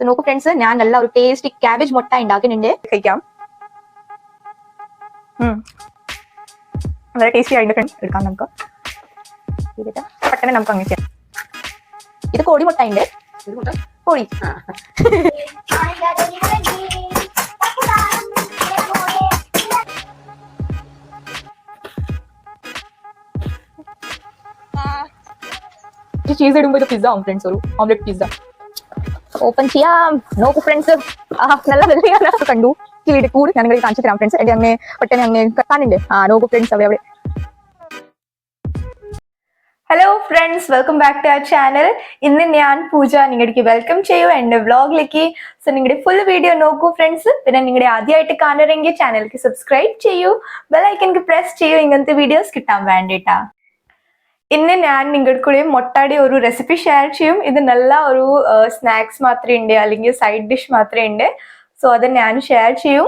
So നോക്കൂ friends ഞാൻ നല്ല ഒരു ടേസ്റ്റി ക്യാബേജ് മുട്ട ഉണ്ടാക്കുന്നുണ്ട് കഴിക്കാം. ഉം. വളരെ ടേസ്റ്റി ആയിട്ട് ഫ്രണ്ട്സ് എടുക്കാം നമുക്ക്. ഇതിട്ട് പെട്ടെന്ന് നമുക്ക് അങ്ങനെ ചെയ്യാം. ഇത് കോഴി മുട്ട ഉണ്ട് കോഴി ചീസ് ഇടുമ്പോൾ ഇത് പിസ്സ ആവും ഫ്രണ്ട്സ് ഒരു ഓംലെറ്റ് പിസ്സ ഓപ്പൺ ചെയ്യാം. നോക്കൂ ഫ്രണ്ട്സ് ആ നല്ല വെള്ളയാണ് കണ്ടു. കിളിയുടെ കൂട് ഞാൻ കാണിച്ചു തരാം ഫ്രണ്ട്സ് എന്റെ അങ്ങനെ പെട്ടെന്ന് അങ്ങനെ കാണുന്നുണ്ട് ആ നോക്കൂ ഫ്രണ്ട്സ് അവിടെ അവിടെ hello friends welcome back to our channel ഇന്ന് ഞാൻ പൂജ നിങ്ങൾക്ക് വെൽക്കം ചെയ്യൂ. എന്റെ വ്ളോഗിലേക്ക് സോ നിങ്ങളുടെ ഫുൾ വീഡിയോ നോക്കൂ ഫ്രണ്ട്സ് പിന്നെ നിങ്ങളുടെ ആദ്യമായിട്ട് കാണണമെങ്കിൽ ചാനലിലേക്ക് സബ്സ്ക്രൈബ് ചെയ്യൂ. ബെൽ ഐക്കൻ പ്രസ് ചെയ്യൂ. ഇങ്ങനത്തെ വീഡിയോസ് കിട്ടാൻ വേണ്ടിയിട്ടാ ഇന്ന് ഞാൻ നിങ്ങളുടെ കൂടെ മൊട്ടാടി ഒരു റെസിപ്പി ഷെയർ ചെയ്യും. ഇത് നല്ല ഒരു സ്നാക്സ് മാത്രമേ ഉണ്ട് അല്ലെങ്കിൽ സൈഡ് ഡിഷ് മാത്രമേ ഉണ്ട് സോ അത് ഞാൻ ഷെയർ ചെയ്യും.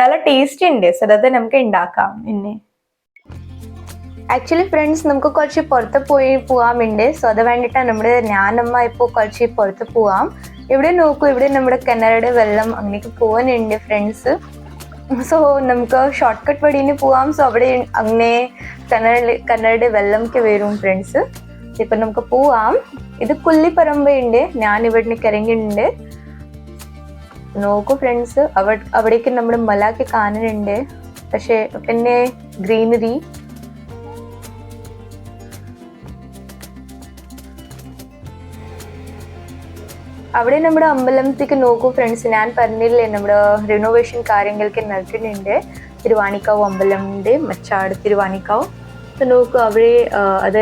നല്ല ടേസ്റ്റ് ഉണ്ട് സോ അത് നമുക്ക് ഉണ്ടാക്കാം ഇന്ന്. ആക്ച്വലി ഫ്രണ്ട്സ് നമുക്ക് കുറച്ച് പുറത്ത് പോയി പോകാമുണ്ട് സോ അത് വേണ്ടിയിട്ടാണ് നമ്മുടെ ഞാനമ്മ ഇപ്പോൾ കുറച്ച് പുറത്ത് പോവാം. ഇവിടെ നോക്കൂ ഇവിടെ നമ്മുടെ കിണറുടെ വെള്ളം അങ്ങനെയൊക്കെ പോകാനുണ്ട് ഫ്രണ്ട്സ് സോ നമുക്ക് ഷോർട്ട് കട്ട് വഴിന് പോവാം സോ അവിടെ അങ്ങനെ കന്നഡ കിണറുടെ വെള്ളംക്ക് വരും ഫ്രണ്ട്സ് ഇപ്പം നമുക്ക് പോവാം ഇത് കുല്ലിപ്പറമ്പുണ്ട് ഞാൻ ഇവിടുന്ന് ഇറങ്ങിയിട്ടുണ്ട് നോക്കൂ ഫ്രണ്ട്സ് അവ അവിടേക്ക് നമ്മുടെ മലയൊക്കെ കാണുന്നുണ്ട് പക്ഷേ പിന്നെ ഗ്രീനറി അവിടെ നമ്മുടെ അമ്പലത്തേക്ക് നോക്കൂ ഫ്രണ്ട്സ് ഞാൻ പറഞ്ഞില്ലേ നമ്മുടെ റിനോവേഷൻ കാര്യങ്ങൾക്ക് നടക്കുന്നുണ്ട്. തിരുവാണിക്കാവ് അമ്പലമുണ്ട് മച്ചാട് തിരുവാണിക്കാവ്. നോക്കൂ അവിടെ അത്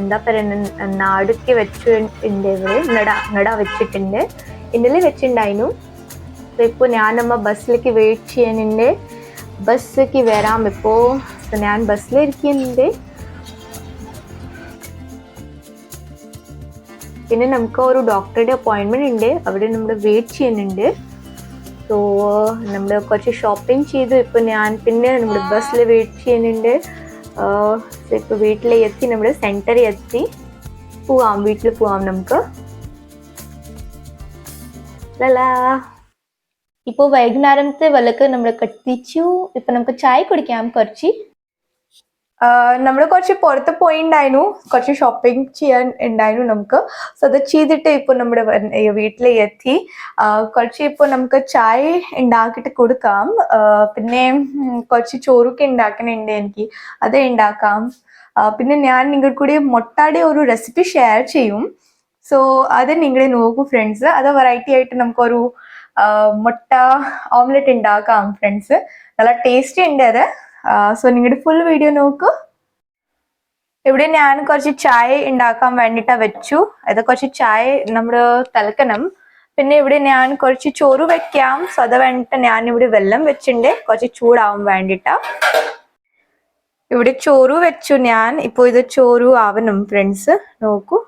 എന്താ പറയുക നാടൊക്കെ വെച്ചിട്ടുണ്ട് ഇവർ നട നട വെച്ചിട്ടുണ്ട്. ഇന്നലെ വെച്ചിട്ടുണ്ടായിരുന്നു ഇപ്പോൾ ഞാൻ നമ്മ ബസ്സിലേക്ക് വെയിറ്റ് ചെയ്യാനുണ്ട് ബസ്സിലേക്ക് വരാം ഇപ്പോൾ ഞാൻ ബസ്സിലിരിക്കുന്നുണ്ട്. പിന്നെ നമുക്ക് ഒരു ഡോക്ടറുടെ അപ്പോയിൻമെന്റ് ഉണ്ട്. അവിടെ നമ്മൾ വെയിറ്റ് ചെയ്യുന്നുണ്ട്. സോ നമ്മൾ കുറച്ച് ഷോപ്പിംഗ് ചെയ്തു. ഇപ്പൊ ഞാൻ പിന്നെ നമ്മുടെ ബസ്സിൽ വെയിറ്റ് ചെയ്യുന്നുണ്ട്. സോ ഇപ്പൊ വീട്ടിൽ എത്തി നമ്മുടെ സെന്ററിൽ എത്തി. പോവാം വീട്ടിൽ പോവാം നമുക്ക്. ഇപ്പോൾ ഇപ്പൊ വൈകുന്നേരത്തെ വിലക്ക് നമ്മൾ കത്തിച്ചു. ഇപ്പൊ നമുക്ക് ചായ കുടിക്കാം കുറച്ച്. നമ്മൾ കുറച്ച് പുറത്ത് പോയിണ്ടായിരുന്നു. കുറച്ച് ഷോപ്പിംഗ് ചെയ്യാൻ ഉണ്ടായിരുന്നു നമുക്ക്. സോ അത് ചെയ്തിട്ട് ഇപ്പോൾ നമ്മുടെ വീട്ടിൽ എത്തി. കുറച്ച് ഇപ്പോൾ നമുക്ക് ചായ ഉണ്ടാക്കിയിട്ട് കൊടുക്കാം. പിന്നെ കുറച്ച് ചോറൊക്കെ ഉണ്ടാക്കണുണ്ട് എനിക്ക്. അത് ഉണ്ടാക്കാം പിന്നെ ഞാൻ നിങ്ങൾ കൂടി മുട്ടാടെ ഒരു റെസിപ്പി ഷെയർ ചെയ്യും. സോ അത് നിങ്ങളെ നോക്കൂ ഫ്രണ്ട്സ് അത് വെറൈറ്റി ആയിട്ട് നമുക്കൊരു മുട്ട ഓംലെറ്റ് ഉണ്ടാക്കാം ഫ്രണ്ട്സ് നല്ല ടേസ്റ്റി ഉണ്ട് അത്. സോ നിങ്ങളുടെ ഫുൾ വീഡിയോ നോക്കൂ. ഇവിടെ ഞാൻ കുറച്ച് ചായ ഉണ്ടാക്കാൻ വേണ്ടിട്ടാ വെച്ചു. അത് കുറച്ച് ചായ നമ്മൾ തിളക്കണം പിന്നെ ഇവിടെ ഞാൻ കുറച്ച് ചോറ് വെക്കാം. സോ അത് വേണ്ടിട്ട് ഞാൻ ഇവിടെ വെള്ളം വെച്ചിട്ടുണ്ട് കുറച്ച് ചൂടാവാൻ വേണ്ടിട്ടാ. ഇവിടെ ചോറ് വെച്ചു ഞാൻ. ഇപ്പൊ ഇത് ചോറ് ആവണം ഫ്രണ്ട്സ് നോക്കൂ.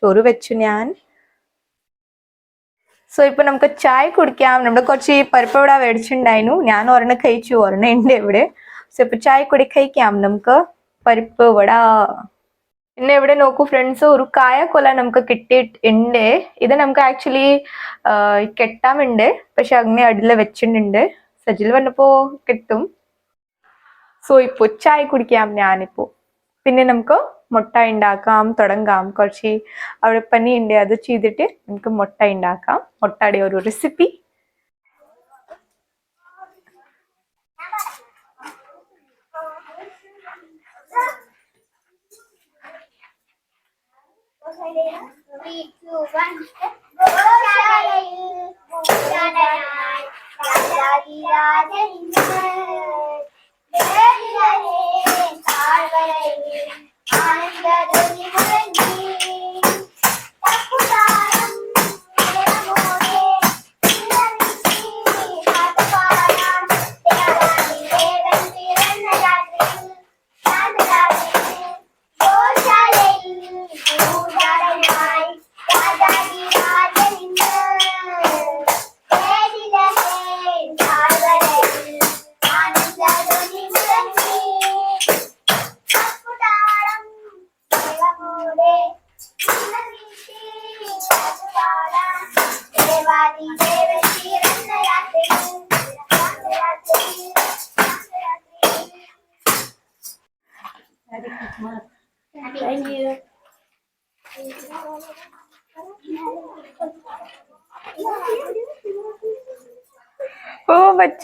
ചോറ് വെച്ചു ഞാൻ. സോ ഇപ്പൊ നമുക്ക് ചായ കുടിക്കാം. നമ്മൾ കുറച്ച് പരിപ്പ് ഇവിടെ മേടിച്ചിട്ടുണ്ടായിരുന്നു ഞാൻ ഒരെണ്ണം കഴിച്ചു. ഒരെണ്ണം ഉണ്ട് ഇവിടെ. സോ ഇപ്പൊ ചായ കൂടി കഴിക്കാം. നമുക്ക് പരിപ്പ് വട. പിന്നെ ഇവിടെ നോക്കൂ ഫ്രണ്ട്സ് ഒരു കായക്കൊല നമുക്ക് കിട്ടിയിട്ടുണ്ട്. ഇത് നമുക്ക് ആക്ച്വലി കെട്ടാമുണ്ട്. പക്ഷെ അങ്ങനെ അടിയിൽ വെച്ചിട്ടുണ്ട്. സജിൽ വന്നപ്പോ കിട്ടും. സോ ഇപ്പൊ ചായ കുടിക്കാം ഞാനിപ്പോ. പിന്നെ നമുക്ക് മുട്ട ഉണ്ടാക്കാം തുടങ്ങാം. കുറച്ച് അവിടെ പനിയുണ്ട് അത് ചെയ്തിട്ട് നമുക്ക് മുട്ട ഉണ്ടാക്കാം മുട്ടയുടെ ഒരു റെസിപ്പി த்ரீ டூ ஒன் கோஷாலையில் கோஷாலையாய் ஆனந்த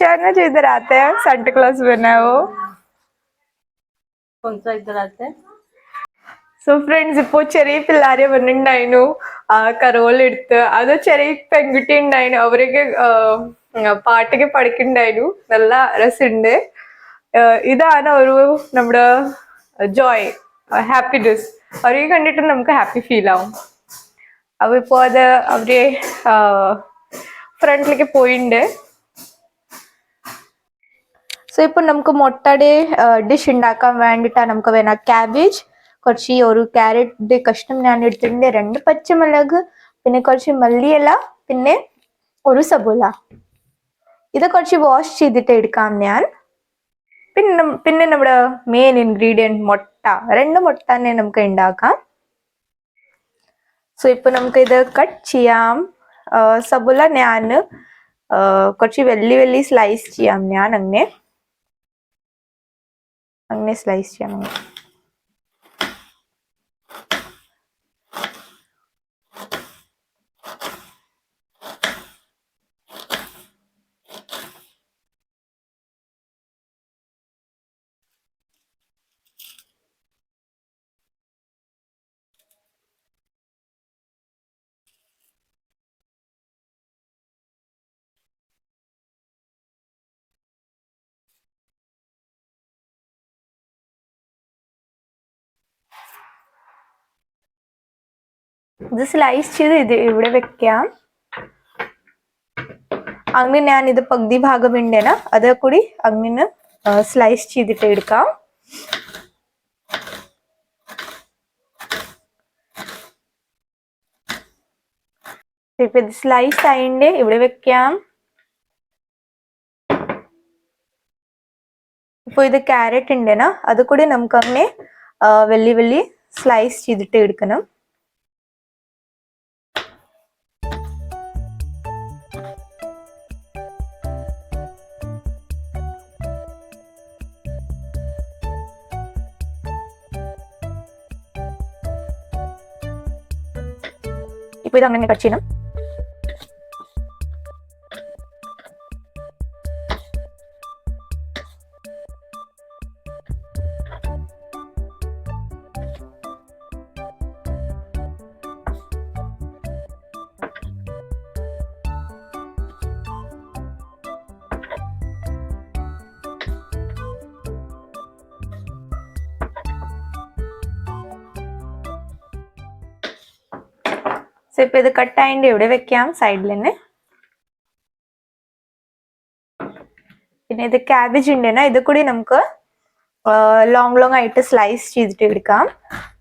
वो बच्चा ना जो इधर आता है सेंटा क्लॉज बना है वो कौन सा इधर आता है സോ ഫ്രണ്ട്സ് ഇപ്പോ ചെറിയ പിള്ളേരെ വന്നിട്ടുണ്ടായിരുന്നു ആ കരോളെടുത്ത് അത് ചെറിയ പെൺകുട്ടി ഉണ്ടായിരുന്നു അവരൊക്കെ ആ, പാട്ടൊക്കെ പഠിക്കുന്നുണ്ടായിരുന്നു നല്ല രസമുണ്ട് ആ, ഇതാണ് ഒരു നമ്മുടെ ജോയ് ഹാപ്പിനെസ് അവരെ കണ്ടിട്ട് നമുക്ക് ഹാപ്പി ഫീൽ ആവും അപ്പൊ ഇപ്പോ അത് അവര് ഫ്രണ്ടിലേക്ക് പോയിട്ടുണ്ട് സോ ഇപ്പൊ നമുക്ക് മുട്ടയുടെ ഡിഷ് ഉണ്ടാക്കാൻ വേണ്ടിയിട്ടാണ് നമുക്ക് വേണം ക്യാബേജ് കുറച്ച് ഒരു ക്യാരറ്റ് കഷ്ണം ഞാൻ എടുത്തിട്ടുണ്ട്. രണ്ട് പച്ചമുളക് പിന്നെ കുറച്ച് മല്ലിയില പിന്നെ ഒരു സബോല ഇത് കുറച്ച് വാഷ് ചെയ്തിട്ട് എടുക്കാം ഞാൻ. പിന്നെ പിന്നെ നമ്മുടെ മെയിൻ ഇൻഗ്രീഡിയന്റ് മുട്ട. രണ്ട് മുട്ട തന്നെ നമുക്ക് ഉണ്ടാക്കാം. സോ ഇപ്പൊ നമുക്ക് ഇത് കട്ട് ചെയ്യാം. സബുല ഞാൻ കുറച്ച് വലിയ വലിയ സ്ലൈസ് ചെയ്യാം ഞാൻ അങ്ങനെ. അങ്ങനെ സ്ലൈസ് ചെയ്യാം അങ്ങനെ ഇത് സ്ലൈസ് ചെയ്ത് ഇത് ഇവിടെ വെക്കാം. അങ്ങനെ ഞാൻ ഇത് പകുതി ഭാഗം ഉണ്ടേന അത് കൂടി അങ്ങനെ സ്ലൈസ് ചെയ്തിട്ട് എടുക്കാം. ഇപ്പൊ ഇത് സ്ലൈസ് ആയിണ്ട്. ഇവിടെ വെക്കാം. ഇപ്പൊ ഇത് ക്യാരറ്റ് ഉണ്ടേന അത് കൂടി നമുക്ക് അങ്ങനെ വലിയ വലിയ സ്ലൈസ് ചെയ്തിട്ട് എടുക്കണം. ഇപ്പൊ ഇത് അങ്ങനെ കട്ട് ചെയ്യണം. സോ ഇപ്പൊ ഇത് കട്ട് ആയിട്ട് ഇവിടെ വെക്കാം സൈഡിൽ തന്നെ. പിന്നെ ഇത് ക്യാബേജ് ഉണ്ടെന്നാ ഇത് കൂടി നമുക്ക് ലോങ് ലോങ് ആയിട്ട് സ്ലൈസ് ചെയ്തിട്ട് എടുക്കാം.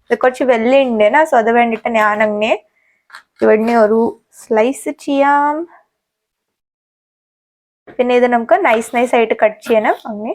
ഇത് കുറച്ച് വെല്ല ഉണ്ടെന്നാ സോ അത് വേണ്ടിയിട്ട് ഞാൻ അങ്ങനെ ഇവിടുന്ന് ഒരു സ്ലൈസ് ചെയ്യാം. പിന്നെ ഇത് നമുക്ക് നൈസ് നൈസ് ആയിട്ട് കട്ട് ചെയ്യണം. അങ്ങനെ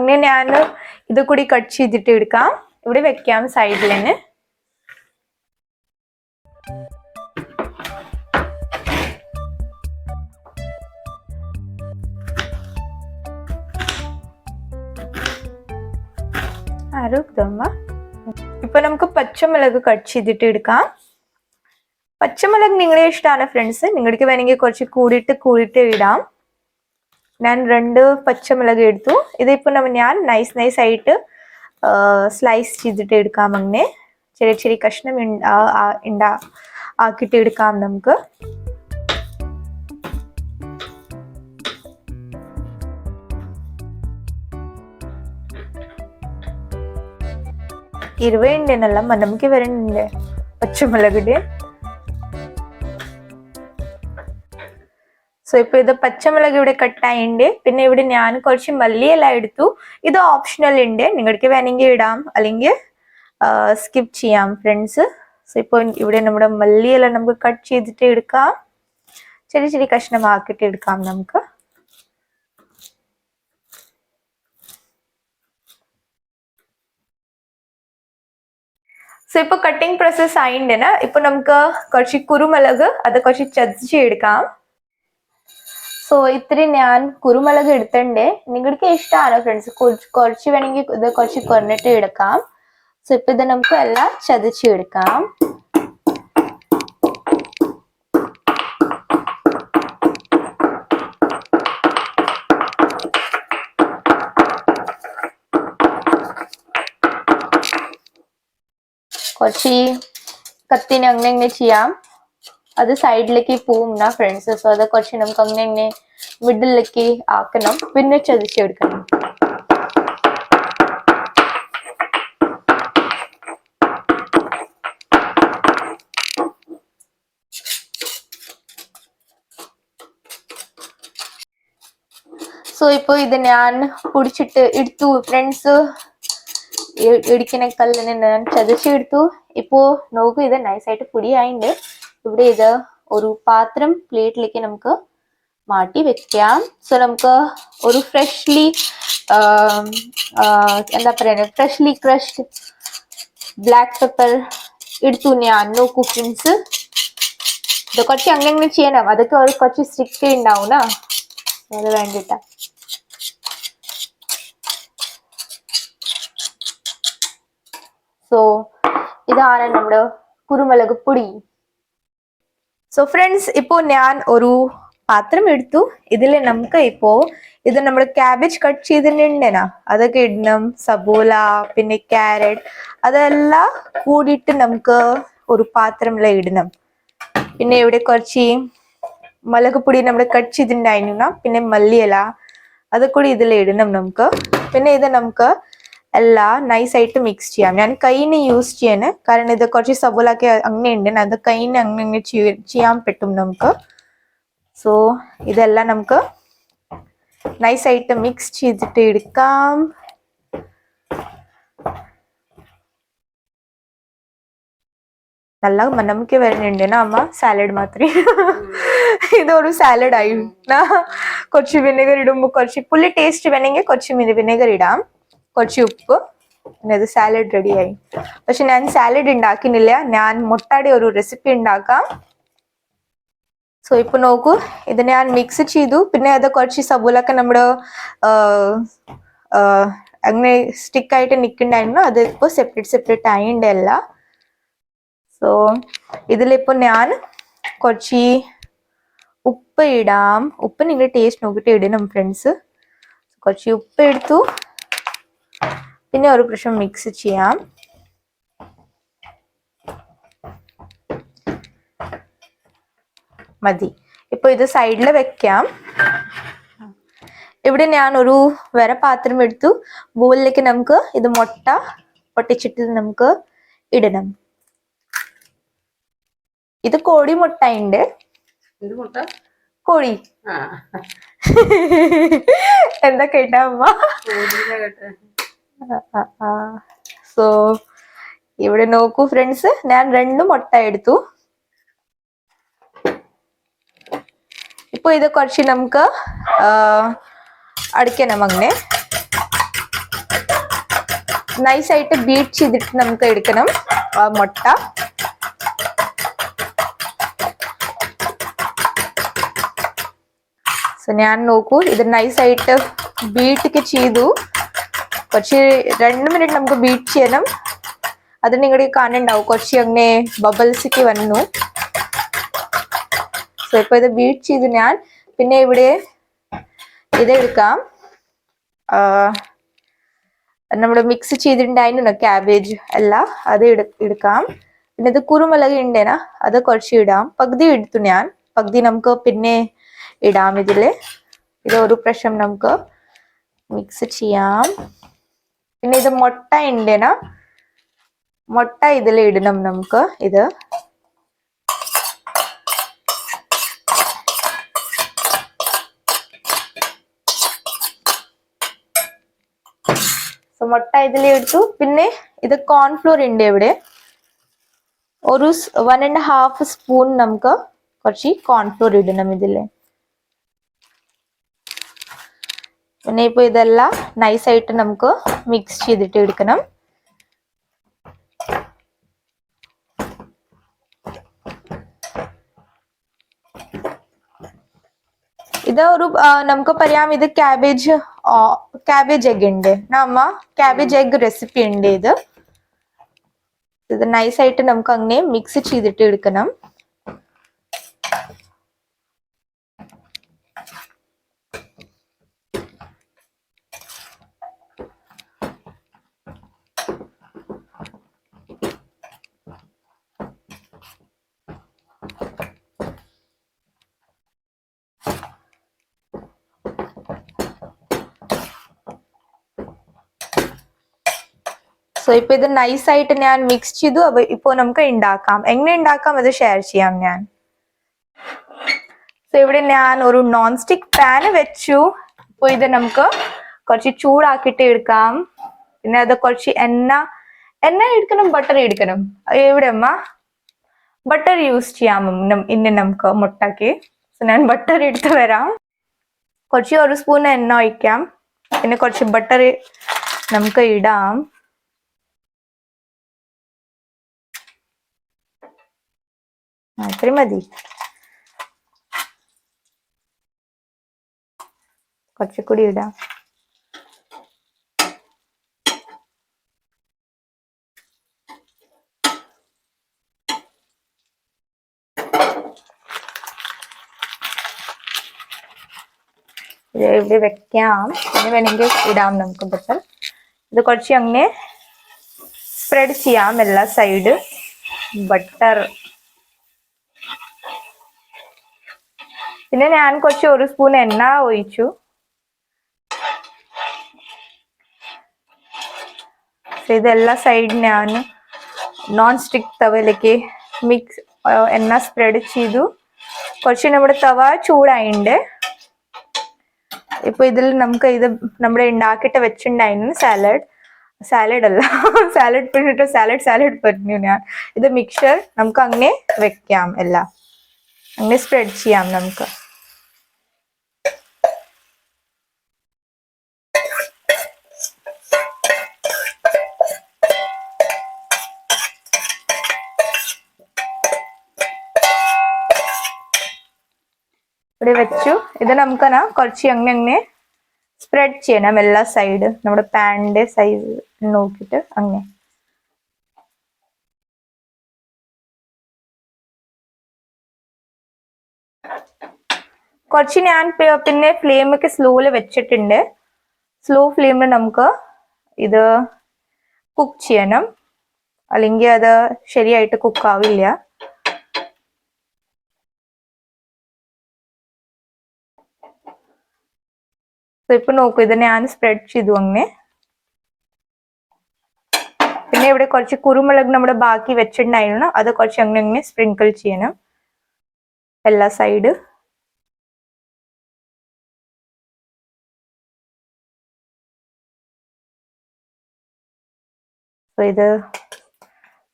അങ്ങനെ ഞാൻ ഇത് കൂടി കട്ട് ചെയ്തിട്ട് എടുക്കാം. ഇവിടെ വെക്കാം സൈഡിൽ തന്നെ ഇപ്പൊ നമുക്ക് പച്ചമുളക് കട്ട് ചെയ്തിട്ട് എടുക്കാം. പച്ചമുളക് നിങ്ങളെ ഇഷ്ടമാണ് ഫ്രണ്ട്സ് നിങ്ങൾക്ക് വേണമെങ്കിൽ കുറച്ച് കൂടിയിട്ട് കൂടിയിട്ട് ഇടാം. ഞാൻ രണ്ട് പച്ചമുളക് എടുത്തു. ഇതിപ്പോൾ നമ്മൾ ഞാൻ നൈസ് നൈസ് ആയിട്ട് സ്ലൈസ് ചെയ്തിട്ട് എടുക്കാം അങ്ങനെ. ചെറിയ ചെറിയ കഷ്ണം ഉണ്ടാ ആക്കിട്ട് എടുക്കാം നമുക്ക്. ఇరవై നല്ല മനമുക്ക് వరండి పచ్చిమిలగడి സോ ഇപ്പൊ ഇത് പച്ചമുളക് ഇവിടെ കട്ടായിണ്ട് പിന്നെ ഇവിടെ ഞാൻ കുറച്ച് മല്ലിയില എടുത്തു. ഇത് ഓപ്ഷണൽ ഉണ്ട് നിങ്ങൾക്ക് വേണമെങ്കിൽ ഇടാം. അല്ലെങ്കിൽ സ്കിപ്പ് ചെയ്യാം ഫ്രണ്ട്സ് സോ ഇപ്പോൾ ഇവിടെ നമ്മുടെ മല്ലിയില നമുക്ക് കട്ട് ചെയ്തിട്ട് എടുക്കാം. ചെറിയ ചെറിയ കഷ്ണമാക്കിയിട്ട് എടുക്കാം നമുക്ക്. സോ ഇപ്പൊ കട്ടിംഗ് പ്രോസസ് ആയിട്ടുണ്ട് ഇപ്പൊ നമുക്ക് കുറച്ച് കുരുമുളക് അത് കുറച്ച് ചതച്ച് എടുക്കാം. സോ ഇത്രയും ഞാൻ കുരുമുളക് എടുത്തിട്ടുണ്ട്. നിങ്ങൾക്ക് ഇഷ്ടമാണ് ഫ്രണ്ട്സ് കുറച്ച് വേണമെങ്കിൽ ഇത് കുറച്ച് കുറഞ്ഞിട്ട് എടുക്കാം. സോ ഇപ്പൊ ഇത് നമുക്ക് എല്ലാം ചതച്ച് എടുക്കാം. കുറച്ച് കത്തിന് അങ്ങനെ അങ്ങനെ ചെയ്യാം. അത് സൈഡിലേക്ക് പോവും എന്നാ ഫ്രണ്ട്സ് സോ അത് കുറച്ച് നമുക്ക് അങ്ങനെ ഇങ്ങനെ മിഡിലേക്ക് ആക്കണം. പിന്നെ ചതിച്ചെടുക്കണം സോ ഇപ്പോൾ ഇത് ഞാൻ പിടിച്ചിട്ട് എടുത്തു. ഫ്രണ്ട്സ് ഇടിക്കുന്ന കല്ലിനെ ഞാൻ ചതച്ചെടുത്തു ഇപ്പോ നോക്കൂ ഇത് നൈസായിട്ട് പൊടിയായിണ്ട്. ഇവിടെ ഇത് ഒരു പാത്രം പ്ലേറ്റിലേക്ക് നമുക്ക് മാറ്റി വെക്കാം. സോ നമുക്ക് ഒരു ഫ്രഷ്ലി എന്താ പറയുക ഫ്രഷ്ലി ക്രഷ്ഡ് ബ്ലാക്ക് പെപ്പർ എടുത്തു ഞാൻ നോ ഫ്രണ്ട്സ് ഇത് കുറച്ച് അങ്ങനെ അങ്ങനെ ചെയ്യണം. അതൊക്കെ ഒരു കുറച്ച് സ്ട്രിക്റ്റ് ഉണ്ടാവും അത് വേണ്ടിട്ട. സോ ഇതാണ് നമ്മുടെ കുരുമുളക് പൊടി. സോ ഫ്രണ്ട്സ് ഇപ്പോ ഞാൻ ഒരു പാത്രം എടുത്തു. ഇതിൽ നമുക്ക് ഇപ്പോ ഇത് നമ്മൾ ക്യാബേജ് കട്ട് ചെയ്തിട്ടുണ്ടേനാ അതൊക്കെ ഇടണം. സബോല പിന്നെ ക്യാരറ്റ് അതെല്ലാം കൂടിയിട്ട് നമുക്ക് ഒരു പാത്രം ഇടണം. പിന്നെ ഇവിടെ കുറച്ച് മുളക് പൊടി നമ്മൾ കട്ട് ചെയ്തിട്ടുണ്ടായിരുന്നു. പിന്നെ മല്ലിയില അത് കൂടി ഇതിൽ ഇടണം നമുക്ക്. പിന്നെ ഇത് നമുക്ക് എല്ലാം നൈസ് ആയിട്ട് മിക്സ് ചെയ്യാം. ഞാൻ കൈന് യൂസ് ചെയ്യാന് കാരണം ഇത് കുറച്ച് സബോലൊക്കെ അങ്ങനെ ഉണ്ട് അത് കൈന് അങ്ങനെ അങ്ങനെ ചെയ്യാൻ പറ്റും നമുക്ക്. സോ ഇതെല്ലാം നമുക്ക് നൈസ് ആയിട്ട് മിക്സ് ചെയ്തിട്ട് എടുക്കാം. നല്ല മണമൊക്കെ വരുന്നുണ്ട് അമ്മ? സാലഡ് മാത്രമേ ഇതൊരു സാലഡ് ആയി? കുറച്ച് വിനെഗർ ഇടുമ്പോൾ കുറച്ച് പുള്ളി ടേസ്റ്റ് വേണമെങ്കിൽ കുറച്ച് വിനെഗർ ഇടാം. കുറച്ച് ഉപ്പ് പിന്നെ ഇത് സാലഡ് റെഡിയായി പക്ഷെ ഞാൻ സാലഡ് ഉണ്ടാക്കുന്നില്ല ഞാൻ മുട്ടയുടെ ഒരു റെസിപ്പി ഉണ്ടാക്കാം. സോ ഇപ്പൊ നോക്കൂ. ഇത് ഞാൻ മിക്സ് ചെയ്തു. പിന്നെ അത് കുറച്ച് സബൂലൊക്കെ നമ്മുടെ അങ്ങനെ സ്റ്റിക്ക് ആയിട്ട് നിൽക്കണ്ടായിരുന്നു അത് ഇപ്പോൾ സെപ്പറേറ്റ് സെപ്പറേറ്റ് ആയിണ്ടല്ല സോ ഇതിലിപ്പോൾ ഞാൻ കുറച്ച് ഉപ്പ് ഇടാം. ഉപ്പ് നിങ്ങൾ ടേസ്റ്റ് നോക്കിയിട്ട് ഇടണം ഫ്രണ്ട്സ് കുറച്ച് ഉപ്പ് എടുത്തു. പിന്നെ ഒരു പ്രാവശ്യം മിക്സ് ചെയ്യാം. മതി. ഇപ്പൊ ഇത് സൈഡിൽ വെക്കാം. ഇവിടെ ഞാൻ ഒരു വേറെ പാത്രം എടുത്തു. ബോളിലേക്ക് നമുക്ക് ഇത് മുട്ട പൊട്ടിച്ചിട്ട് നമുക്ക് ഇടണം. ഇത് കോഴി മുട്ട? ഉണ്ട് കോഴി എന്താ കേട്ടാ അമ്മ? സോ ഇവിടെ നോക്കൂ ഫ്രണ്ട്സ് ഞാൻ രണ്ട് മുട്ട എടുത്തു. ഇപ്പൊ ഇത് കുറച്ച് നമുക്ക് അടിക്കണം അങ്ങനെ നൈസായിട്ട് ബീറ്റ് ചെയ്തിട്ട് നമുക്ക് എടുക്കണം മുട്ട. സോ ഞാൻ നോക്കൂ ഇത് നൈസായിട്ട് ബീറ്റൊക്കെ ചെയ്തു. കുറച്ച് രണ്ട് മിനിറ്റ് നമുക്ക് ബീറ്റ് ചെയ്യണം. അത് നിങ്ങളുടെ കാണുന്നുണ്ടാവും. കുറച്ച് അങ്ങനെ ബബിൾസ് ഒക്കെ വന്നു. സോ ഇപ്പൊ ഇത് ബീറ്റ് ചെയ്തു ഞാൻ. പിന്നെ ഇവിടെ ഇതെടുക്കാം നമ്മൾ മിക്സ് ചെയ്തിട്ടുണ്ടായിരുന്നു ക്യാബേജ് എല്ലാം. അത് എടു- എടുക്കാം. പിന്നെ ഇത് കുരുമുളക് ഉണ്ടേനാ അത് കുറച്ച് ഇടാം. പകുതി എടുത്തു ഞാൻ. പകുതി നമുക്ക് പിന്നെ ഇടാം ഇതിൽ. ഇത് ഒരു പ്രശ്നം നമുക്ക് മിക്സ് ചെയ്യാം. പിന്നെ ഇത് മുട്ട ഉണ്ടേന മുട്ട ഇതിൽ ഇടണം നമുക്ക്. ഇത്. മുട്ട ഇതിൽ എടുത്തു പിന്നെ ഇത് കോൺഫ്ലോർ ഉണ്ട് ഇവിടെ. ഒരു വൺ ആൻഡ് ഹാഫ് സ്പൂൺ നമുക്ക് കുറച്ച് കോൺഫ്ലോർ ഇടണം ഇതിൽ പിന്നെ ഇപ്പൊ ഇതെല്ലാം നൈസായിട്ട് നമുക്ക് മിക്സ് ചെയ്തിട്ട് എടുക്കണം. ഇത് ഒരു നമുക്ക് പറയാം ഇത് ക്യാബേജ് ക്യാബേജ് എഗ് ഉണ്ട്. നമ്മ ക്യാബേജ് എഗ് റെസിപ്പി ഉണ്ട് ഇത്. ഇത് നൈസായിട്ട് നമുക്ക് അങ്ങനെ മിക്സ് ചെയ്തിട്ട് എടുക്കണം. സോ ഇപ്പൊ ഇത് നൈസ് ആയിട്ട് ഞാൻ മിക്സ് ചെയ്തു. അപ്പൊ ഇപ്പൊ നമുക്ക് ഉണ്ടാക്കാം എങ്ങനെ ഉണ്ടാക്കാം അത് ഷെയർ ചെയ്യാം ഞാൻ. സോ ഇവിടെ ഞാൻ ഒരു നോൺ സ്റ്റിക് പാൻ വെച്ചു. അപ്പൊ ഇത് നമുക്ക് കുറച്ച് ചൂടാക്കിയിട്ട് എടുക്കാം. പിന്നെ അത് കുറച്ച് എണ്ണ എണ്ണ എടുക്കണം ബട്ടർ എടുക്കണം. എവിടെ അമ്മ? ബട്ടർ യൂസ് ചെയ്യാം. ഇന്ന് നമുക്ക് മുട്ടക്ക്. സോ ഞാൻ ബട്ടർ എടുത്ത് വരാം. കുറച്ച് ഒരു സ്പൂൺ എണ്ണ ഒഴിക്കാം. പിന്നെ കുറച്ച് ബട്ടർ നമുക്ക് ഇടാം. ആ, ഇത്രയും മതി. കുറച്ചുകൂടി ഇടാം. ഇത് ഇവിടെ വെക്കാം. പിന്നെ വേണമെങ്കിൽ ഇടാം നമുക്ക് ബട്ടർ. ഇത് കുറച്ച് അങ്ങനെ സ്പ്രെഡ് ചെയ്യാം എല്ലാ സൈഡ്. ബട്ടർ പിന്നെ ഞാൻ കുറച്ച് ഒരു സ്പൂൺ എണ്ണ ഒഴിച്ചു. ഇതെല്ലാ സൈഡ് ഞാൻ നോൺ സ്റ്റിക് തവയിലേക്ക് മിക്സ് എണ്ണ സ്പ്രെഡ് ചെയ്തു. കുറച്ച് നമ്മുടെ തവ ചൂടായിണ്ട്. ഇപ്പൊ ഇതിൽ നമുക്ക് ഇത് നമ്മുടെ ഉണ്ടാക്കിയിട്ട് വെച്ചിട്ടുണ്ടായിരുന്നു സാലഡ് സാലഡ് അല്ല സാലഡ് പറഞ്ഞിട്ട് സാലഡ് സാലഡ് പറഞ്ഞു ഞാൻ. ഇത് മിക്സർ നമുക്ക് അങ്ങനെ വെക്കാം എല്ലാം. അങ്ങനെ സ്പ്രെഡ് ചെയ്യാം നമുക്ക്. ഇവിടെ വെച്ചു. ഇത് നമുക്ക് എന്നാ കുറച്ച് അങ്ങനെ അങ്ങനെ സ്പ്രെഡ് ചെയ്യണം. എല്ലാ സൈഡ് നമ്മുടെ പാനിന്റെ സൈസ് നോക്കിയിട്ട് അങ്ങനെ. കുറച്ച് ഞാൻ പിന്നെ ഫ്ലെയിമൊക്കെ സ്ലോയിൽ വെച്ചിട്ടുണ്ട്. സ്ലോ ഫ്ലെയിമിൽ നമുക്ക് ഇത് കുക്ക് ചെയ്യണം. അല്ലെങ്കിൽ അത് ശരിയായിട്ട് കുക്ക് So ഇപ്പൊ നോക്കൂ ഇത് ഞാൻ സ്പ്രെഡ് ചെയ്തു അങ്ങനെ പിന്നെ ഇവിടെ കുറച്ച് കുരുമുളക് നമ്മുടെ ബാക്കി വെച്ചിട്ടുണ്ടായിരുന്നു. അത് കുറച്ച് അങ്ങനെ അങ്ങനെ സ്പ്രിങ്കിൾ ചെയ്യണം. എല്ലാ സൈഡ് ഇത്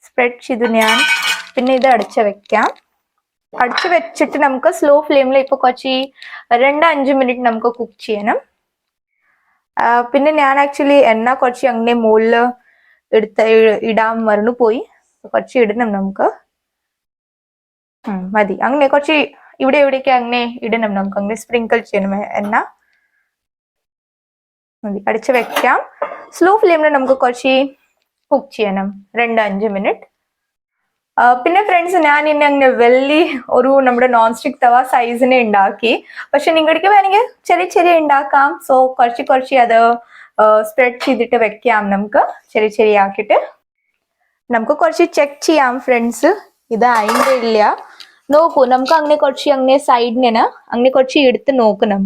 സ്പ്രെഡ് ചെയ്തു ഞാൻ. പിന്നെ ഇത് അടച്ചു വെക്കാം. അടച്ചു വെച്ചിട്ട് നമുക്ക് സ്ലോ ഫ്ലെയിമിൽ ഇപ്പൊ കുറച്ച് രണ്ട് അഞ്ച് മിനിറ്റ് നമുക്ക് കുക്ക് ചെയ്യണം. പിന്നെ ഞാൻ ആക്ച്വലി എണ്ണ കുറച്ച് അങ്ങനെ മുകളിൽ എടുത്ത് ഇടാൻ മറന്നു പോയി. കുറച്ച് ഇടണം നമുക്ക്. മതി. അങ്ങനെ കുറച്ച് ഇവിടെ ഇവിടേക്ക് അങ്ങനെ ഇടണം നമുക്ക്. അങ്ങനെ സ്പ്രിങ്കിൾ ചെയ്യണം എണ്ണ. മതി. അടിച്ച് വെക്കാം. സ്ലോ ഫ്ലെയിമിൽ നമുക്ക് കുറച്ച് കുക്ക് ചെയ്യണം. രണ്ട് അഞ്ച് മിനിറ്റ് പിന്നെ ഫ്രണ്ട്സ് ഞാൻ ഇന്നെ അങ്ങനെ വലിയ ഒരു നമ്മുടെ നോൺ സ്റ്റിക് തവ സൈസിനെ ഉണ്ടാക്കി പക്ഷെ നിങ്ങൾക്ക് വേണമെങ്കിൽ ചെറിയ ചെറിയ ഉണ്ടാക്കാം സോ കുറച്ച് കുറച്ച് അത് സ്പ്രെഡ് ചെയ്തിട്ട് വെക്കാം നമുക്ക്. ചെറിയ ചെറിയ ആക്കിയിട്ട്. നമുക്ക് കുറച്ച് ചെക്ക് ചെയ്യാം ഫ്രണ്ട്സ് ഇത് അതിന്റെ ഇല്ല. നോക്കൂ നമുക്ക് അങ്ങനെ കുറച്ച് അങ്ങനെ സൈഡിനെ അങ്ങനെ കുറച്ച് എടുത്ത് നോക്കണം.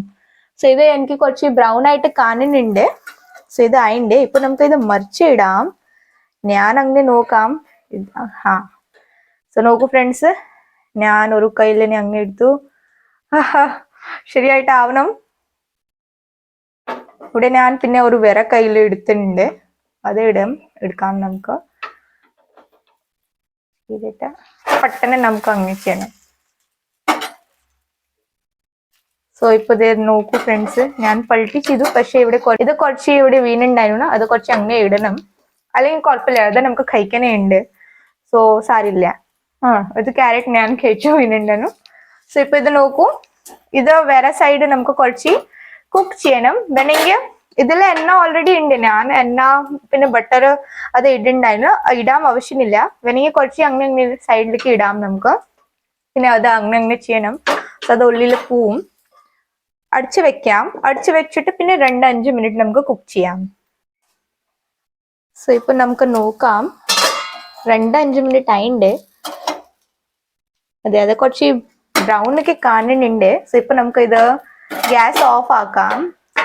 സോ ഇത് എനിക്ക് കുറച്ച് ബ്രൗൺ ആയിട്ട് കാണുന്നുണ്ട്. സോ ഇത് അതിന്റെ ഇപ്പൊ നമുക്ക് ഇത് മറിച്ചിടാം. ഞാൻ അങ്ങനെ നോക്കാം. ആ സോ നോക്കൂ ഫ്രണ്ട്സ് ഞാൻ ഒരു കയ്യിൽ അങ്ങ് എടുത്തു. ശരിയായിട്ടാവണം. ഇവിടെ ഞാൻ പിന്നെ ഒരു വിര കയ്യിൽ എടുത്തിട്ടുണ്ട്. അത് ഇടും എടുക്കാം നമുക്ക്. ചെയ്തിട്ട് പെട്ടെന്ന് നമുക്ക് അങ്ങനെ ചെയ്യണം. സോ ഇപ്പൊ ഇത് നോക്കൂ ഫ്രണ്ട്സ് ഞാൻ പൾട്ടി ചെയ്തു. പക്ഷെ ഇവിടെ ഇത് കുറച്ച് ഇവിടെ വീണുണ്ടായിരുന്നു. അത് കുറച്ച് അങ്ങനെ ഇടണം. അല്ലെങ്കിൽ കുഴപ്പമില്ല. അത് നമുക്ക് കഴിക്കാനേ ഉണ്ട് സോ സാരില്ല. ഇത് ക്യാരറ്റ് ഞാൻ കഴിച്ചു പോയിട്ടുണ്ടെന്നു സോ ഇപ്പൊ ഇത് നോക്കൂ. ഇത് വേറെ സൈഡ് നമുക്ക് കുറച്ച് കുക്ക് ചെയ്യണം. വേണമെങ്കിൽ ഇതിൽ എണ്ണ ഓൾറെഡി ഉണ്ട്. ഞാൻ എണ്ണ പിന്നെ ബട്ടർ അത് ഇടുണ്ടായിരുന്നു. ഇടാൻ ആവശ്യമില്ല. വേണമെങ്കിൽ കുറച്ച് അങ്ങനെ അങ്ങനെ സൈഡിലേക്ക് ഇടാം നമുക്ക്. പിന്നെ അത് അങ്ങനെ അങ്ങനെ ചെയ്യണം. സോ അത് ഉള്ളിൽ പോവും. അടിച്ചു വെക്കാം. അടിച്ചു വെച്ചിട്ട് പിന്നെ രണ്ട് അഞ്ച് മിനിറ്റ് നമുക്ക് കുക്ക് ചെയ്യാം. സോ ഇപ്പൊ നമുക്ക് നോക്കാം. രണ്ട് അഞ്ച് മിനിറ്റ് ആയിണ്ട്. അതെ അത് കുറച്ച് ബ്രൗൺ ഒക്കെ കാണുന്നുണ്ട്. സോ ഇപ്പൊ നമുക്ക് ഇത് ഗ്യാസ് ഓഫ് ആക്കാം.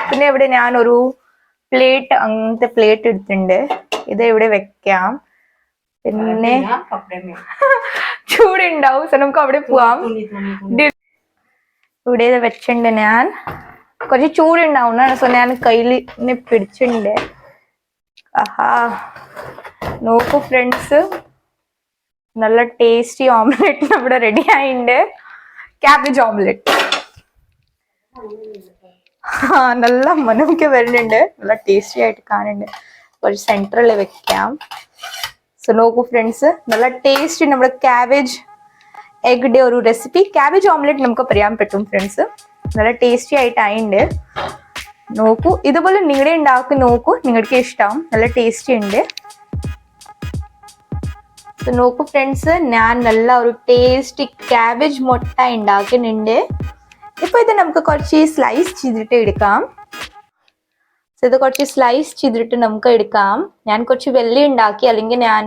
പിന്നെ ഇവിടെ ഞാൻ ഒരു പ്ലേറ്റ് അങ്ങനത്തെ പ്ലേറ്റ് എടുത്തിട്ടുണ്ട്. ഇത് ഇവിടെ വെക്കാം. പിന്നെ ചൂടുണ്ടാവും. സോ നമുക്ക് അവിടെ പോവാം. ഇവിടെ ഇത് വെച്ചിട്ടുണ്ട് ഞാൻ. കുറച്ച് ചൂടുണ്ടാവുന്നതാണ്. സോ ഞാൻ കയ്യിൽ പിടിച്ചിട്ടുണ്ട്. ആഹാ. നോക്കൂ ഫ്രണ്ട്സ് നല്ല ടേസ്റ്റി ഓംലെറ്റ് നമ്മുടെ റെഡി ആയിട്ടുണ്ട് ക്യാബേജ് ഓംലെറ്റ് നല്ല മനമൊക്കെ വരുന്നുണ്ട്. നല്ല ടേസ്റ്റി ആയിട്ട് കാണുന്നുണ്ട്. കുറച്ച് സെന്ററിൽ വെക്കാം. സോ നോക്കൂ ഫ്രണ്ട്സ് നല്ല ടേസ്റ്റി നമ്മുടെ ക്യാബേജ് എഗ്ഗിന്റെ ഒരു റെസിപ്പി ക്യാബേജ് ഓംലെറ്റ് നമുക്ക് പറയാൻ പറ്റും ഫ്രണ്ട്സ് നല്ല ടേസ്റ്റി ആയിട്ടായിണ്ട് നോക്കൂ ഇതുപോലെ നിങ്ങളുടെ ഉണ്ടാക്കി നോക്കൂ. നിങ്ങൾക്ക് ഇഷ്ടം നല്ല ടേസ്റ്റി ഉണ്ട്. So, നോക്കൂ ഫ്രണ്ട്സ് ഞാൻ നല്ല ഒരു ടേസ്റ്റി ക്യാബേജ് മുട്ട ഉണ്ടാക്കുന്നുണ്ട് ഇപ്പൊ ഇത് നമുക്ക് കുറച്ച് സ്ലൈസ് ചെയ്തിട്ട് എടുക്കാം. ഇത് കുറച്ച് സ്ലൈസ് ചെയ്തിട്ട് നമുക്ക് എടുക്കാം. ഞാൻ കുറച്ച് വെള്ളി ഉണ്ടാക്കി അല്ലെങ്കിൽ ഞാൻ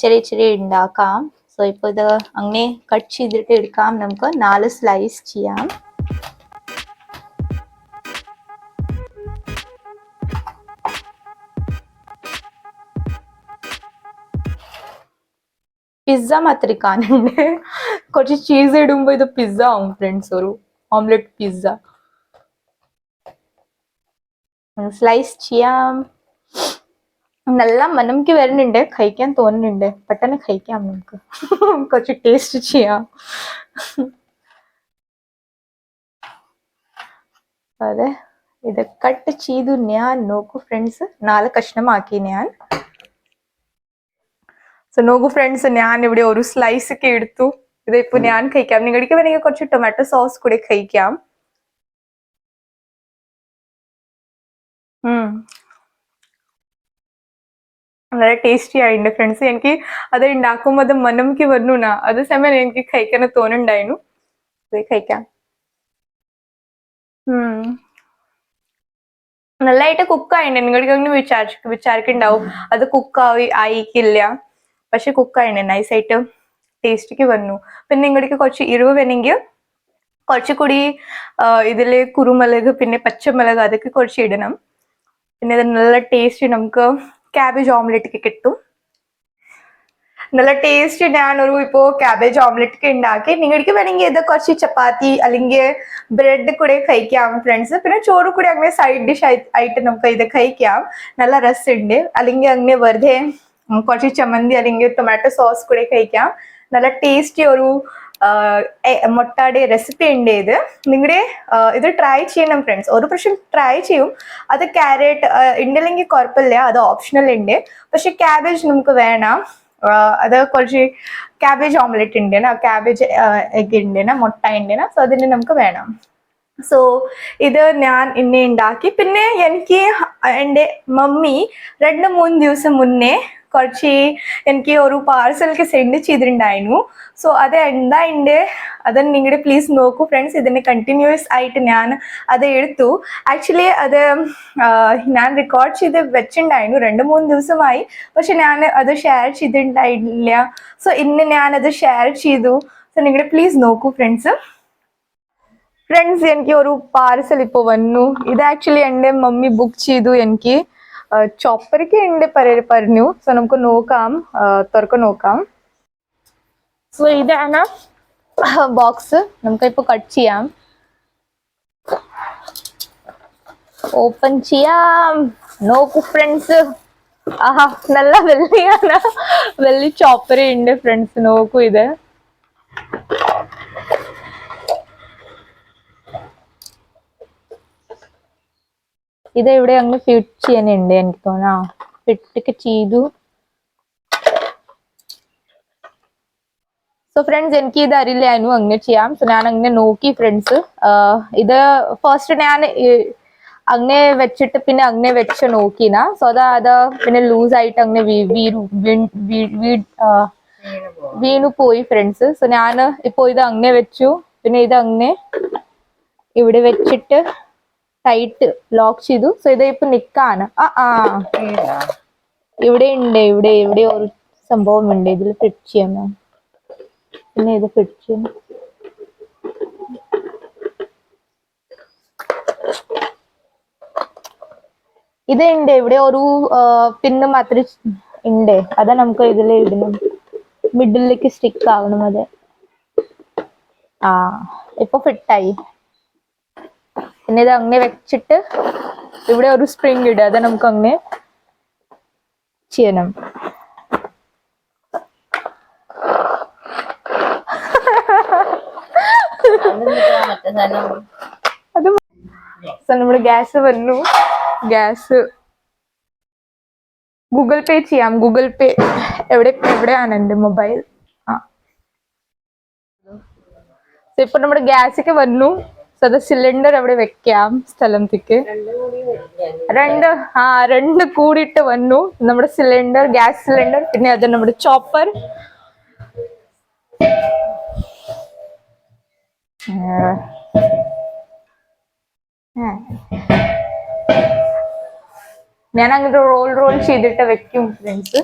ചെറിയ ചെറിയ ഉണ്ടാക്കാം സോ ഇപ്പൊ ഇത് അങ്ങനെ കട്ട് ചെയ്തിട്ട് എടുക്കാം. നമുക്ക് നാല് സ്ലൈസ് ചെയ്യാം. പിസ്സ മാതിരി കാണുന്നുണ്ട് കുറച്ച് ചീസ് ഇടുമ്പോ ഇത് പിസ്സ ആവും ഫ്രണ്ട്സ് ഒരു ഓംലെറ്റ് പിസ്സ സ്ലൈസ് ചെയ്യാം. നല്ല മനംക്ക് വരുന്നുണ്ട്. കഴിക്കാൻ തോന്നുന്നുണ്ട്. പെട്ടെന്ന് കഴിക്കാം നമുക്ക്. കുറച്ച് ടേസ്റ്റ് ചെയ്യാം. അതെ. ഇത് കട്ട് ചെയ്തു ഞാൻ. നോക്കൂ ഫ്രണ്ട്സ് നാല് കഷ്ണമാക്കി ഞാൻ. സോ നോക്കൂ ഫ്രണ്ട്സ് ഞാൻ ഇവിടെ ഒരു സ്ലൈസ് ഒക്കെ എടുത്തു. ഇതിപ്പോ ഞാൻ കഴിക്കാം. നിങ്ങൾക്ക് വേണമെങ്കിൽ കുറച്ച് ടൊമാറ്റോ സോസ് കൂടെ കഴിക്കാം. വളരെ ടേസ്റ്റി ആയിട്ടുണ്ട് ഫ്രണ്ട്സ് എനിക്ക് അത് ഉണ്ടാക്കുമ്പോൾ അത് മനംക്ക് വന്നു അത് സമയം എനിക്ക് കഴിക്കാൻ തോന്നുന്നുണ്ടായിരുന്നു. അത് കഴിക്കാം. നല്ലതായിട്ട് കുക്ക് ആയിട്ടുണ്ട്. നിങ്ങൾക്ക് അങ്ങനെ വിചാരിച്ചു വിചാരിക്കുന്നുണ്ടാവും. അത് കുക്ക് ആയി ആയിക്കില്ല. പക്ഷെ കുക്ക് ആയിട്ടുണ്ട് നൈസായിട്ട് ടേസ്റ്റിക്ക് വന്നു. പിന്നെ ഇങ്ങോട്ടേക്ക് കുറച്ച് എരിവ് വേണമെങ്കിൽ കുറച്ച് കൂടി ആ, ഇതിൽ കുരുമുളക് പിന്നെ പച്ചമുളക് അതൊക്കെ കുറച്ച് ഇടണം. പിന്നെ ഇത് നല്ല ടേസ്റ്റ് നമുക്ക് ക്യാബേജ് ഓംലെറ്റ് കിട്ടും. നല്ല ടേസ്റ്റ് ഞാനൊരു ഇപ്പോൾ ക്യാബേജ് ഓംലെറ്റ് ഒക്കെ ഉണ്ടാക്കി നിങ്ങൾക്ക് വേണമെങ്കിൽ ഇത് കുറച്ച് ചപ്പാത്തി അല്ലെങ്കിൽ ബ്രെഡ് കൂടെ കഴിക്കാം ഫ്രണ്ട്സ് പിന്നെ ചോറ് കൂടെ അങ്ങനെ സൈഡ് ഡിഷ് ആയിട്ട് നമുക്ക് ഇത് കഴിക്കാം. നല്ല രസമുണ്ട്. അല്ലെങ്കിൽ അങ്ങനെ വെറുതെ കുറച്ച് ചമ്മന്തി അല്ലെങ്കിൽ ടൊമാറ്റോ സോസ് കൂടെ കഴിക്കാം. നല്ല ടേസ്റ്റി ഒരു മുട്ടയുടെ റെസിപ്പി ഉണ്ട് ഇത്. നിങ്ങളുടെ ഇത് ട്രൈ ചെയ്യണം ഫ്രണ്ട്സ് ഒരു പ്രാവശ്യം ട്രൈ ചെയ്യും. അത് ക്യാരറ്റ് ഉണ്ടല്ലെങ്കിൽ കുഴപ്പമില്ല അത് ഓപ്ഷണൽ ഉണ്ട് പക്ഷെ ക്യാബേജ് നമുക്ക് വേണം. അത് കുറച്ച് ക്യാബേജ് ഓംലെറ്റ് ഉണ്ട് ക്യാബേജ് എഗ് ഉണ്ട് മുട്ട ഉണ്ട് സോ അതിന് നമുക്ക് വേണം. സോ ഇത് ഞാൻ ഇന്നെ ഉണ്ടാക്കി പിന്നെ എനിക്ക് എന്റെ മമ്മി രണ്ട് മൂന്ന് ദിവസം മുന്നേ കുറച്ച് എനിക്ക് ഒരു പാർസലൊക്കെ സെൻഡ് ചെയ്തിട്ടുണ്ടായിരുന്നു. സോ അത് എന്താ ഉണ്ട് അത് നിങ്ങളുടെ പ്ലീസ് നോക്കൂ ഫ്രണ്ട്സ് ഇതിന് കണ്ടിന്യൂസ് ആയിട്ട് ഞാൻ അത് എടുത്തു. ആക്ച്വലി അത് ഞാൻ റെക്കോർഡ് ചെയ്ത് വെച്ചിട്ടുണ്ടായിരുന്നു. രണ്ട് മൂന്ന് ദിവസമായി. പക്ഷെ ഞാൻ അത് ഷെയർ ചെയ്തിട്ടുണ്ടായില്ല. സോ ഇന്ന് ഞാൻ അത് ഷെയർ ചെയ്തു. സോ നിങ്ങളുടെ പ്ലീസ് നോക്കൂ ഫ്രണ്ട്സ് ഫ്രണ്ട്സ് എനിക്ക് ഒരു പാർസൽ ഇപ്പോൾ വന്നു. ഇത് ആക്ച്വലി എന്റെ മമ്മി ബുക്ക് ചെയ്തു എനിക്ക്. ചോപ്പറൊക്കെ ഉണ്ട് പറ- പറഞ്ഞു സോ നമുക്ക് നോക്കാം. തുറക്ക് തുറക്ക നോക്കാം. സോ ഇതാണ് ബോക്സ് നമുക്ക് ഇപ്പോൾ കട്ട് ചെയ്യാം. ഓപ്പൺ ചെയ്യാം. നോക്കൂ ഫ്രണ്ട്സ് ആഹാ നല്ല വെള്ളിയാണ്. വെള്ളി ചോപ്പർ ഉണ്ട് ഫ്രണ്ട്സ് നോക്കൂ ഇത്. ഇത് ഇവിടെ ഞങ്ങൾ ഫിറ്റ് ചെയ്യാനുണ്ട് എനിക്ക് തോന്നാ ഫിറ്റൊക്കെ ചെയ്തു. സോ ഫ്രണ്ട്സ് എനിക്ക് ഇത് അറിയില്ലായിരുന്നു അങ്ങനെ ചെയ്യാം. സോ ഞാൻ അങ്ങനെ നോക്കി ഫ്രണ്ട്സ് ഇത് ഫസ്റ്റ് ഞാൻ അങ്ങനെ വെച്ചിട്ട് പിന്നെ അങ്ങനെ വെച്ച് നോക്കിന സോ അതാ അത് പിന്നെ ലൂസ് ആയിട്ട് അങ്ങനെ വീണു പോയി ഫ്രണ്ട്സ് സോ ഞാൻ ഇപ്പോ ഇത് അങ്ങനെ വെച്ചു. പിന്നെ ഇത് അങ്ങനെ ഇവിടെ വെച്ചിട്ട് ടൈറ്റ് ലോക്ക് ചെയ്തു. സോ ഇത് ഇപ്പൊ നിക്കാണ്. ആ ആ. ഇവിടെ ഉണ്ട് ഇവിടെ ഇവിടെ ഒരു സംഭവം ഉണ്ട് ഇതിൽ ഫിറ്റ് ചെയ്യാൻ പിന്നെ ഇത് ഫിറ്റ് ചെയ്യണം. ഇത് ഉണ്ട് ഇവിടെ ഒരു പിന്ന് മാത്രം ഉണ്ട് അതാ നമുക്ക് ഇതിൽ ഇടണം. മിഡിലേക്ക് സ്റ്റിക്ക് ആവണം അത്. ആ ഇപ്പൊ ഫിറ്റായി പിന്നെ ഇത് അങ്ങനെ വെച്ചിട്ട് ഇവിടെ ഒരു സ്പ്രിങ് ഇടുക. അത് നമുക്ക് അങ്ങനെ ചെയ്യണം. അത് ഗ്യാസ് വന്നു. ഗ്യാസ്. ഗൂഗിൾ പേ ചെയ്യാം. ഗൂഗിൾ പേ എവിടെ എവിടെയാണ് എന്റെ മൊബൈൽ? ആ. ഇപ്പൊ നമ്മുടെ ഗ്യാസൊക്കെ വന്നു. സോ അത് സിലിണ്ടർ അവിടെ വെക്കാം സ്ഥലത്തേക്ക്. രണ്ട് ആ രണ്ട് കൂടിയിട്ട് വന്നു. നമ്മുടെ സിലിണ്ടർ ഗ്യാസ് സിലിണ്ടർ പിന്നെ അത് നമ്മുടെ ചോപ്പർ ഞാൻ അങ്ങനെ റോൾ റോൾ ചെയ്തിട്ട് വെക്കും ഫ്രണ്ട്സ്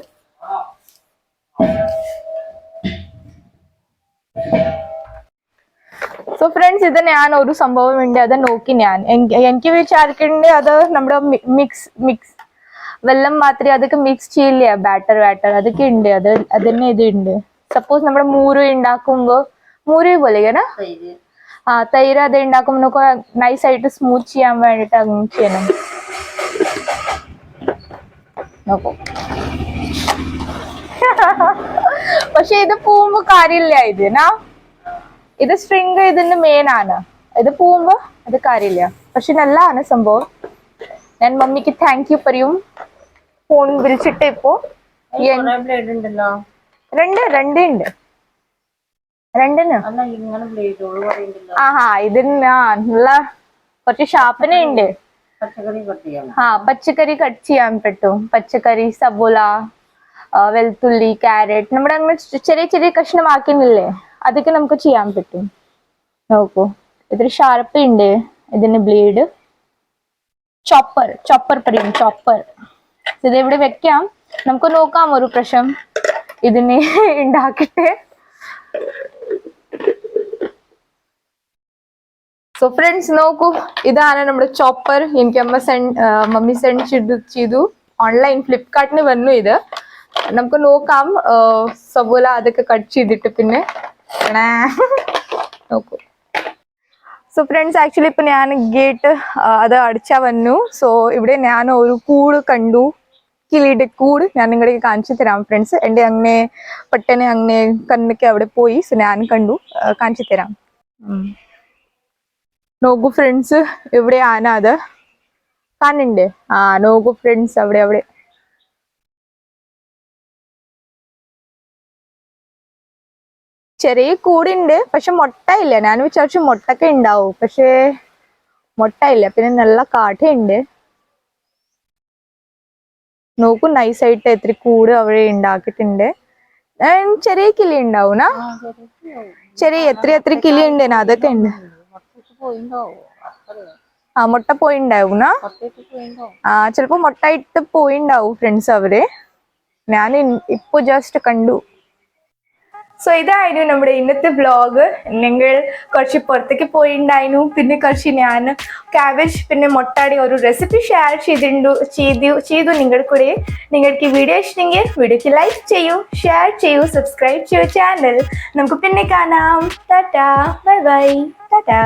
സോ ഫ്രണ്ട്സ് ഇത് ഞാൻ ഒരു സംഭവം ഉണ്ട്. അത് നോക്കി ഞാൻ. എനിക്ക് വിചാരിക്കുന്നുണ്ട് അത് നമ്മുടെ മിക്സ് മിക്സ് വെള്ളം മാത്രമേ അതൊക്കെ മിക്സ് ചെയ്യില്ല? ബാറ്റർ ബാറ്റർ അതൊക്കെ ഉണ്ട്. അത് അതന്നെ ഇത് ഉണ്ട്. സപ്പോസ് നമ്മുടെ മൂരു ഉണ്ടാക്കുമ്പോ മൂരു പോലെ തൈര്. ആ തൈര് അത് ഉണ്ടാക്കുമ്പോൾ നമുക്ക് നൈസ് ആയിട്ട് സ്മൂത്ത് ചെയ്യാൻ വേണ്ടിട്ട് അങ്ങനെ ചെയ്യണം. നോക്കൂ. പക്ഷെ ഇത് പോകുമ്പോ കാര്യമില്ല ഇതിനാ ഇത് സ്ട്രിങ് ഇതിന്റെ മെയിൻ ആണ്. ഇത് പോകുമ്പോ അത് കാര്യമില്ല. പക്ഷെ നല്ലതാണ് സംഭവം. ഞാൻ മമ്മിക്ക് താങ്ക് യു പറയും. ഫോൺ വിളിച്ചിട്ട് ഇപ്പോ രണ്ട് രണ്ട് ഉണ്ട്. രണ്ടിന്. ആഹാ ഇതിന് നല്ല കുറച്ച് ഷാപ്പിനെ ഉണ്ട്. ആ പച്ചക്കറി കട്ട് ചെയ്യാൻ പറ്റും. പച്ചക്കറി സബോല വെളുത്തുള്ളി ക്യാരറ്റ് നമ്മുടെ അങ്ങനെ ചെറിയ ചെറിയ കഷ്ണമാക്കുന്നില്ലേ അതൊക്കെ നമുക്ക് ചെയ്യാൻ പറ്റും. നോക്കൂ ഇതൊരു ഷാർപ്പ് ഉണ്ട് ഇതിന് ബ്ലേഡ്. ചോപ്പർ ചോപ്പർ പറയും ചോപ്പർ. ഇത് ഇവിടെ വെക്കാം. നമുക്ക് നോക്കാം ഒരു പ്രശ്നം ഇതിനെ ഉണ്ടാക്കിട്ട് സോ ഫ്രണ്ട്സ് നോക്കൂ ഇതാണ് നമ്മുടെ ചോപ്പർ. എനിക്ക് അമ്മ സെൻഡ് മമ്മി സെൻഡ് ചെയ്തു ചെയ്തു. ഓൺലൈൻ ഫ്ലിപ്കാർട്ടിന് വന്നു ഇത്. നമുക്ക് നോക്കാം സബോല അതൊക്കെ കട്ട് ചെയ്തിട്ട് പിന്നെ. നോക്കൂ. സോ ഫ്രണ്ട്സ് ആക്ച്വലി ഇപ്പൊ ഞാൻ ഗേറ്റ് അത് അടിച്ചാ വന്നു. സോ ഇവിടെ ഞാൻ ഒരു കൂട് കണ്ടു. കിളിയുടെ കൂട് ഞാൻ നിങ്ങളേക്ക് കാണിച്ചു തരാം ഫ്രണ്ട്സ് എന്റെ അങ്ങനെ പെട്ടെന്ന് അങ്ങനെ കണ്ണൊക്കെ അവിടെ പോയി. സോ ഞാൻ കണ്ടു. കാണിച്ചു തരാം. നോക്കൂ ഫ്രണ്ട്സ് ഇവിടെ ആന അത് കാണുന്നുണ്ട്. ആ നോക്കൂ ഫ്രണ്ട്സ് അവിടെ അവിടെ. ചെറിയ കൂടുണ്ട് പക്ഷെ മുട്ട ഇല്ല ഞാൻ വിചാരിച്ചു മുട്ടൊക്കെ ഉണ്ടാവും പക്ഷെ മുട്ട ഇല്ല പിന്നെ നല്ല കാട്ടയുണ്ട് നോക്കൂ നൈസായിട്ട് എത്ര കൂട് അവിടെ ഉണ്ടാക്കിയിട്ടുണ്ട് ചെറിയ കിളി ഉണ്ടാവും? ചെറിയ എത്ര എത്ര കിളി ഉണ്ട്? അതൊക്കെ ഉണ്ട് ആ മുട്ട പോയിണ്ടാവും ആ ചിലപ്പോ മുട്ട ഇട്ട് പോയിണ്ടാവും ഫ്രണ്ട്സ് അവർ. ഞാൻ ഇപ്പൊ ജസ്റ്റ് കണ്ടു. സോ ഇതായിരുന്നു നമ്മുടെ ഇന്നത്തെ വ്ളോഗ് നിങ്ങൾ കുറച്ച് പുറത്തേക്ക് പോയിണ്ടായിരുന്നു. പിന്നെ കുറച്ച് ഞാൻ കാബേജ് പിന്നെ മുട്ടാടി ഒരു റെസിപ്പി ഷെയർ ചെയ്തിട്ടുണ്ട് ചെയ്തു ചെയ്തു നിങ്ങളുടെ കൂടെ. നിങ്ങൾക്ക് ഈ വീഡിയോ ഇഷ്ടമെങ്കിൽ വീഡിയോക്ക് ലൈക്ക് ചെയ്യൂ ഷെയർ ചെയ്യൂ സബ്സ്ക്രൈബ് ചെയ്യൂ ചാനൽ നമുക്ക് പിന്നെ കാണാം. Tata bye bye Tata